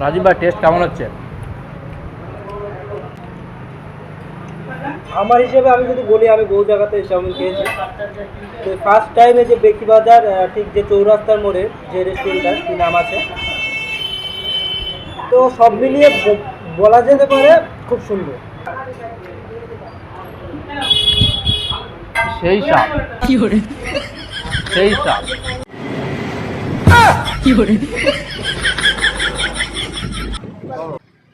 রাজীব ভাই টেস্ট কেমন হচ্ছে? আমার হিসেবে আমি যদি বলি আমি বহু জায়গাতে চাউমিন খেয়েছি। তো ফার্স্ট টাইমে যে বেকি বাজার ঠিক যে চৌরাস্তার মোড়ে যে রেস্টুরেন্টটা কি নাম আছে? তো সব মিলিয়ে ব- বলা যেতে পারে খুব সুন্দর। সেই স্বাদ। সেই স্বাদ।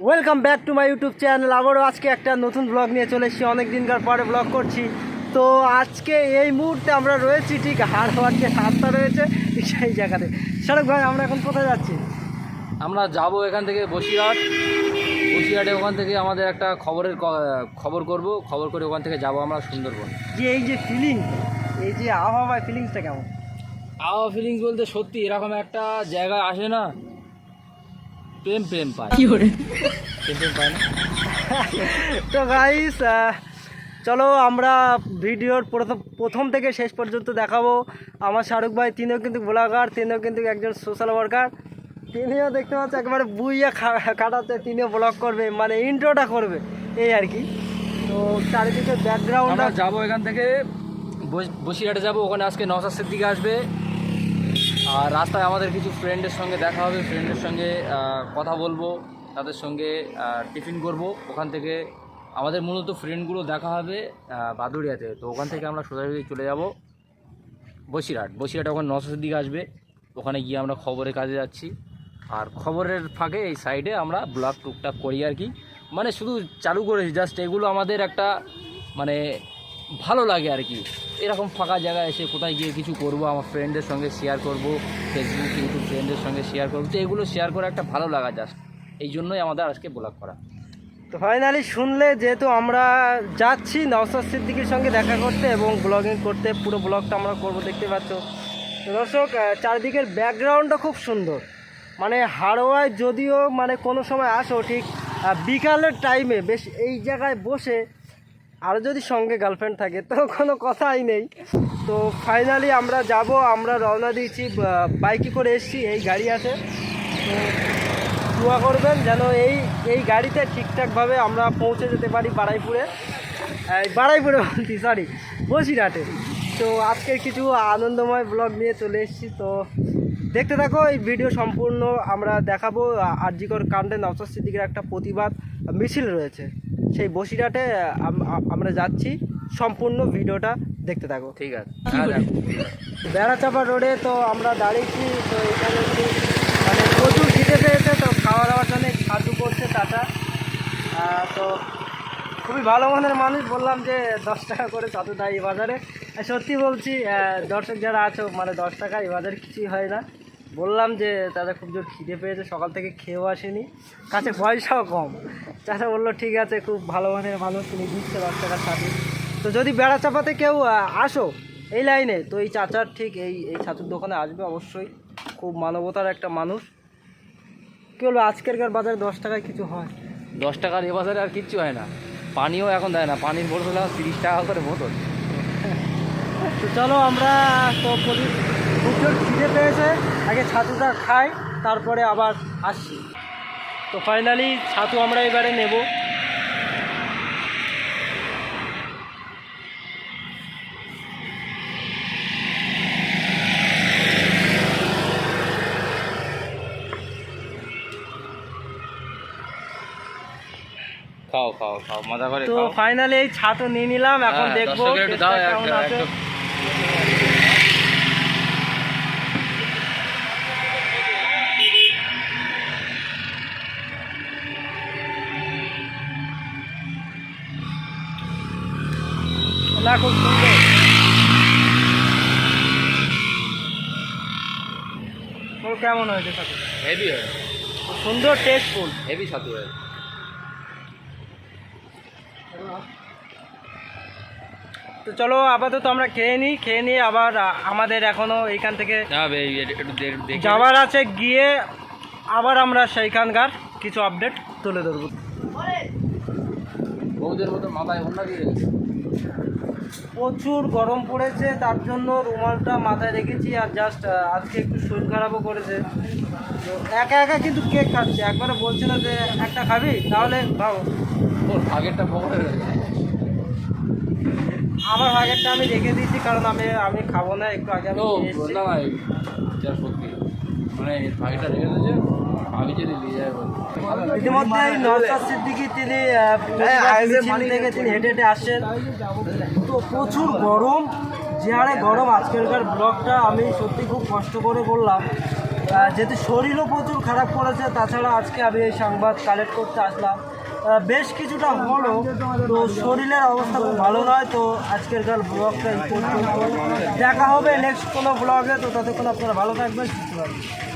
Welcome back to my YouTube channel আবারও আজকে একটা নতুন ব্লগ নিয়ে চলে এসেছি। অনেক দিনকার পরে ব্লগ করছি। তো আজকে এই মুহূর্তে আমরা রয়েছি ঠিক হাড়োয়ার যে রাস্তা রয়েছে সেই জায়গাতে। সড়ক ভাই আমরা এখন কোথায় যাচ্ছি? আমরা যাব এখান থেকে বসিরহাট। বসিরহাটে ওখান থেকে আমাদের একটা খবরের খবর করব। খবর করে ওখান থেকে যাব আমরা সুন্দরবন। যে এই যে ফিলিং এই যে আবহাওয়া ফিলিংসটা কেমন? আবহাওয়া ফিলিংস বলতে সত্যি এরকম একটা জায়গা আসে না প্রেম প্রেম পায়। প্রেম প্রেম পায় না? তো গাইস চলো আমরা ভিডিওর প্রথম প্রথম থেকে শেষ পর্যন্ত দেখাবো। আমার শাহরুখ ভাই তিনিও কিন্তু ব্লগার তিনিও কিন্তু একজন সোশ্যাল ওয়ার্কার তিনিও দেখতে পাচ্ছি একেবারে বুইয়া কাটাতে তিনিও ব্লগ করবে মানে ইন্ট্রোটা করবে এই আর কি। তো চারিদিকে ব্যাকগ্রাউন্ড আমরা যাব এখান থেকে বস- বসিরহাটে যাব ওখানে আজকে নসাসের দিকে আসবে। আর রাস্তায় আমাদের কিছু ফ্রেন্ডের সঙ্গে দেখা হবে। ফ্রেন্ডের সঙ্গে কথা বলব, তাদের সঙ্গে টিফিন করব। ওখান থেকে আমাদের মূলত ফ্রেন্ডগুলো দেখা হবে বাদুড়িয়াতে। তো ওখান থেকে আমরা সোজাসুজি চলে যাব বসিরহাট। বসিরহাট ওখানে নসাসের দিকে আসবে। ওখানে গিয়ে আমরা খবরের কাজে যাচ্ছি। আর খবরের ফাঁকে এই সাইডে আমরা ব্লগ টুকটাক করি আর কি। মানে শুধু চালু করেছি জাস্ট এগুলো আমাদের একটা মানে ভালো লাগে আর কি। এরকম ফাঁকা জায়গায় এসে কোথায় গিয়ে কিছু করব, আমার ফ্রেন্ডের সঙ্গে শেয়ার করব ফেসবুক ইউটিউব ফ্রেন্ডের সঙ্গে শেয়ার করব। তো এগুলো শেয়ার করা একটা ভালো লাগা জাস্ট এই জন্যই আমাদের আজকে ব্লগ করা। তো ফাইনালি শুনলে যেহেতু আমরা যাচ্ছি নওসাদ সিদ্দিকির সঙ্গে দেখা করতে এবং ব্লগিং করতে, পুরো ব্লগটা আমরা করব, দেখতে পাচ্ছ। দর্শক চারদিকের ব্যাকগ্রাউন্ডটা খুব সুন্দর। মানে হাড়োয়ায় যদিও মানে কোনো সময় আসো, ঠিক বিকালের টাইমে বেশ এই জায়গায় বসে আরও যদি সঙ্গে গার্লফ্রেন্ড থাকে, তো কোনো কথাই নেই। তো ফাইনালি আমরা যাব, আমরা রওনা দিয়েছি বাইকে করে এসেছি, এই গাড়ি আছে। তো দোয়া করবেন যেন এই এই গাড়িতে ঠিকঠাকভাবে আমরা পৌঁছে যেতে পারি বাড়াইপুরে এই বাড়াইপুরে বলছি সরি বসিরহাটে। তো আজকের কিছু আনন্দময় ব্লগ নিয়ে চলে এসেছি। তো দেখতে থাকো, এই ভিডিও সম্পূর্ণ আমরা দেখাবো। আরজিকর কাণ্ডে নওসাদ সিদ্দিকের একটা প্রতিবাদ মিছিল রয়েছে। সেই বসিরহাটে আম- আম- আমরা যাচ্ছি। সম্পূর্ণ ভিডিওটা দেখতে থাকো। ঠিক আছে। দেখো। বেড়াচাপা রোডে তো আমরা দাঁড়িয়েছি তো এখানে মানে প্রচুর খিদে পেয়েছে তো খাওয়া দাওয়ার জন্য সাহায্য করছে টাটা তো খুবই ভালো মনের মানুষ বললাম যে দশ টাকা করে ছাতু দেয় এই বাজারে। সত্যি বলছি দর্শক যারা আছো মানে দশ টাকা এই বাজারে কিছুই হয় না। বললাম যে তাদের খুব জোর খিদে পেয়েছে সকাল থেকে খেয়েও আসেনি। কাছে পয়সাও কম। চাচা বলল ঠিক আছে খুব ভালো মনের মানুষ তিনি দিচ্ছে দশ টাকার ছাতু তো যদি বেড়া চাপাতে কেউ আসো এই লাইনে তো এই চাচার ঠিক এই এই ছাতুর দোকানে আসবে অবশ্যই। খুব মানবতার একটা মানুষ। কী বলব আজকেরকার বাজারে দশ টাকায় কিছু হয়? দশ টাকার এ বাজারে আর কিচ্ছু হয় না। পানিও এখন দেয় না। পানির বোতল তিরিশ টাকা করে বোতল। তো চলো আমরা তো খুব খিদে পেয়েছে। আগে ছাতুটা খাই তারপরে আবার আসছি। তো ফাইনালি ছাতু আমরা এবারে নেব। খাও খাও খাও মজা করে তো ফাইনালি এই ছাতু নিয়ে নিলাম এখন হ্যাঁ, দেখব দাও, না খুব সুন্দর। তোর কেমন হয়েছে ছাতু হেভি হয়। খুব সুন্দর টেস্টফুল হেভি ছাতু হয়। তো চলো আপাতত আমরা খেয়ে নিই খেয়ে নিয়ে আবার আমাদের এখনও এইখান থেকে যাওয়ার আছে গিয়ে আবার আমরা সেইখানকার কিছু আপডেট তুলে ধরবো। বউদের মতো মাথায় অন্য দিয়ে। প্রচুর গরম পড়েছে তার জন্য রুমালটা মাথায় রেখেছি আর জাস্ট আজকে একটু শরীর খারাপও করেছে। তো একা একা কিন্তু কেক খাচ্ছে একবারে বলছিল যে একটা খাবি তাহলে ভাবো। ওর আগেরটা পকেটে আমার ভাগেরটা আমি রেখে দিয়েছি কারণ আমি আমি খাব না একটু আগে আমি না সত্যি। মানে ভাগেটা রেখে দিয়েছে ইতিমধ্যে নওশাদ সিদ্দিকী তিনি থেকে হেঁটে হেঁটে আসছেন। তো প্রচুর গরম যে হারে গরম আজকালকার ব্লগটা আমি সত্যি খুব কষ্ট করে করলাম। যেহেতু শরীরও প্রচুর খারাপ করেছে তাছাড়া আজকে আমি এই সংবাদ কালেক্ট করতে আসলাম। বেশ কিছুটা হলো তো শরীরের অবস্থা খুব ভালো নয় তো আজকেরকার ব্লগটা দেখা হবে নেক্সট কোনো ব্লগে তো ততক্ষণ আপনারা ভালো থাকবেন সুস্থ থাকবেন।